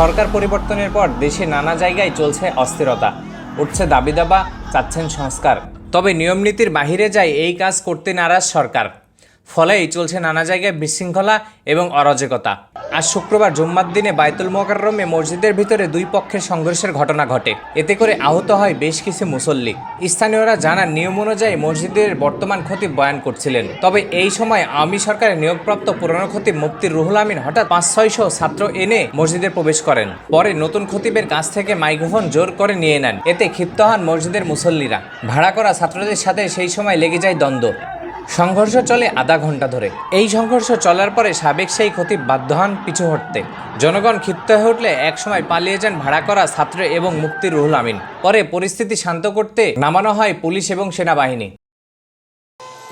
সরকার পরিবর্তনের পর দেশে নানা জায়গায় চলছে অস্থিরতা। উঠছে দাবি দাবা, চাচ্ছেন সংস্কার। তবে নিয়মনীতির বাহিরে যায় এই কাজ করতে নারাজ সরকার। ফলেই চলছে নানা জায়গায় বিশৃঙ্খলা এবং অরাজকতা। আজ শুক্রবার জুম্মার দিনে বায়তুল মোকাররমে মসজিদের ভিতরে দুই পক্ষের সংঘর্ষের ঘটনা ঘটে। এতে করে আহত হয় বেশ কিছু মুসল্লি। স্থানীয়রা জানান, নিয়ম অনুযায়ী মসজিদের বর্তমান ক্ষতি বয়ান করছিলেন। তবে এই সময় আওয়ামী সরকারের নিয়োগপ্রাপ্ত পুরনো খতিব মুফতি রুহুল আমিন হঠাৎ পাঁচ ছয়শো ছাত্র এনে মসজিদে প্রবেশ করেন। পরে নতুন খতিবের কাছ থেকে মাইক্রোফোন জোর করে নিয়ে নেন। এতে ক্ষিপ্ত হন মসজিদের মুসল্লিরা। ভাড়া করা ছাত্রদের সাথে সেই সময় লেগে যায় দ্বন্দ্ব। সংঘর্ষ চলে আধা ঘণ্টা ধরে। এই সংঘর্ষ চলার পরে সাবেক সেই খতিব বাধ্য হন পিছু হটতে। জনগণ ক্ষিপ্ত হয়ে উঠলে একসময় পালিয়ে যান ভাড়া করা ছাত্র এবং মুক্তি রুহুল আমিন। পরে পরিস্থিতি শান্ত করতে নামানো হয় পুলিশ এবং সেনাবাহিনী।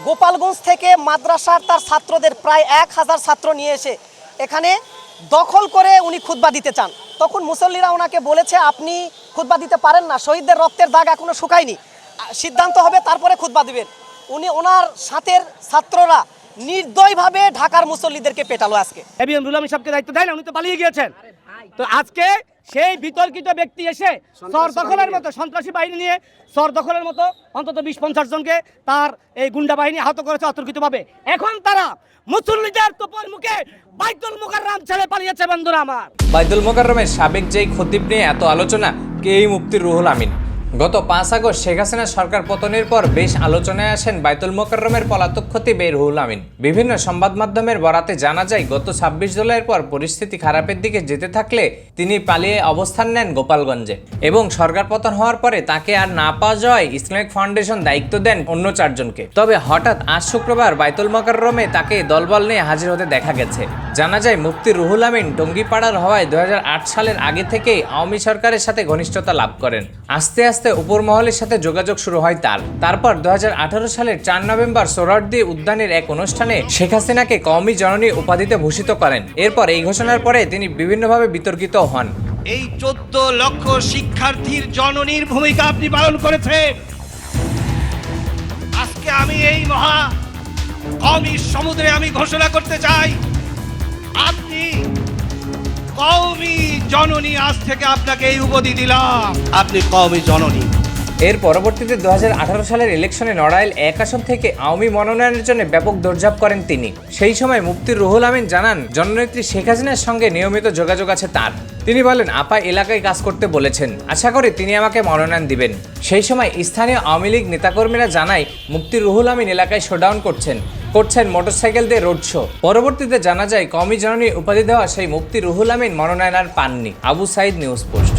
গোপালগঞ্জ থেকে মাদ্রাসার তার ছাত্রদের প্রায় এক হাজার ছাত্র নিয়ে এসে এখানে দখল করে উনি খুতবা দিতে চান। তখন মুসল্লিরা ওনাকে বলেছে, আপনি খুতবা দিতে পারেন না, শহীদদের রক্তের দাগ এখনও শুকায়নি। সিদ্ধান্ত হবে, তারপরে খুতবা দিবেন। উনি ওনার সাথের ছাত্ররা নির্দয়ভাবে ঢাকার মুসল্লিদেরকে পেটালো আজকে। এবিএম সাহেবকে দায়িত্ব দেয় না উনি তো পালিয়ে গিয়েছেন। তো আজকে সেই বিতর্কিত ব্যক্তি এসে সর দখলের মতো সন্ত্রাসী বাহিনী নিয়ে সর দখলের মতো অন্তত বিশ পঞ্চাশ জনকে তার এই গুন্ডা বাহিনী আহত করেছে অতর্কিতভাবে। এখন তারা মুসল্লিদের তোপর মুখে বাইতুল মুকাররাম ছেড়ে পালিয়েছে বন্ধুরা আমার। বাইদুল মোকাররমের সাবেক যেই খতিব নিয়ে এত আলোচনা কে এই মুফতি রুহুল আমিন? গত পাঁচ আগস্ট শেখ হাসিনা সরকার পতনের পর বেশ আলোচনায় আসেন বাইতুল মোকাররমের পলাতক খতিব এই রুহুল আমিন। বিভিন্ন সংবাদ মাধ্যমের বরাতে জানা যায়, গত ছাব্বিশ জুলাইয়ের পর পরিস্থিতি খারাপের দিকে যেতে থাকলে তিনি পালিয়ে অবস্থান নেন গোপালগঞ্জে এবং সরকার পতন হওয়ার পরে তাকে আর না পাওয়া যাওয়ায় ইসলামিক ফাউন্ডেশন দায়িত্ব দেন অন্য চারজনকে। তবে হঠাৎ আজ শুক্রবার বাইতুল মোকাররমে তাকে দলবল নিয়ে হাজির হতে দেখা গেছে। জানা যায়, মুফতি রুহুল আমিন টঙ্গিপাড়ার হওয়ায় দু হাজার আট সালের আগে থেকেই আওয়ামী সরকারের সাথে ঘনিষ্ঠতা লাভ করেন। আস্তে আস্তে উপর মহলের সাথে যোগাযোগ শুরু হয় তার। তারপর দু সালের চার নভেম্বর সোহরার্দি উদ্যানের এক অনুষ্ঠানে শেখ হাসিনাকে কওমি জননী উপাধিতে ভূষিত করেন। এরপর এই ঘোষণার পরে তিনি বিভিন্নভাবে বিতর্কিত হন। এই চোদ্দ লক্ষ শিক্ষার্থীর জননীর ভূমিকা আপনি পালন করেছেন। আজকে আমি এই মহা কমি সমুদ্রে আমি ঘোষণা করতে চাই। আপনি কওমি জননী আজ থেকে আপনাকে এই উপাধি দিলাম। আপনি কওমি জননী। এর পরবর্তীতে দু হাজার আঠারো সালের ইলেকশনে নড়াইল এক আসন থেকে আওয়ামী মনোনয়নের জন্য ব্যাপক দৌড়ঝাঁপ করেন তিনি। সেই সময় মুফতি রুহুল আমিন জানান জননেত্রী শেখ হাসিনার সঙ্গে নিয়মিত যোগাযোগ আছে তার। তিনি বলেন আপা এলাকায় কাজ করতে বলেছেন। আশা করি তিনি আমাকে মনোনয়ন দিবেন। সেই সময় স্থানীয় আওয়ামী লীগ নেতাকর্মীরা জানায় মুফতি রুহুল আমিন এলাকায় শোডাউন করছেন। করছেন মোটরসাইকেল দিয়ে রোড শো। পরবর্তীতে জানা যায় কমি জননী উপাধি দেওয়া সেই মুক্তি রুহুল আমিন মনোনয়ন আর পাননি। Abu Sayeed news post.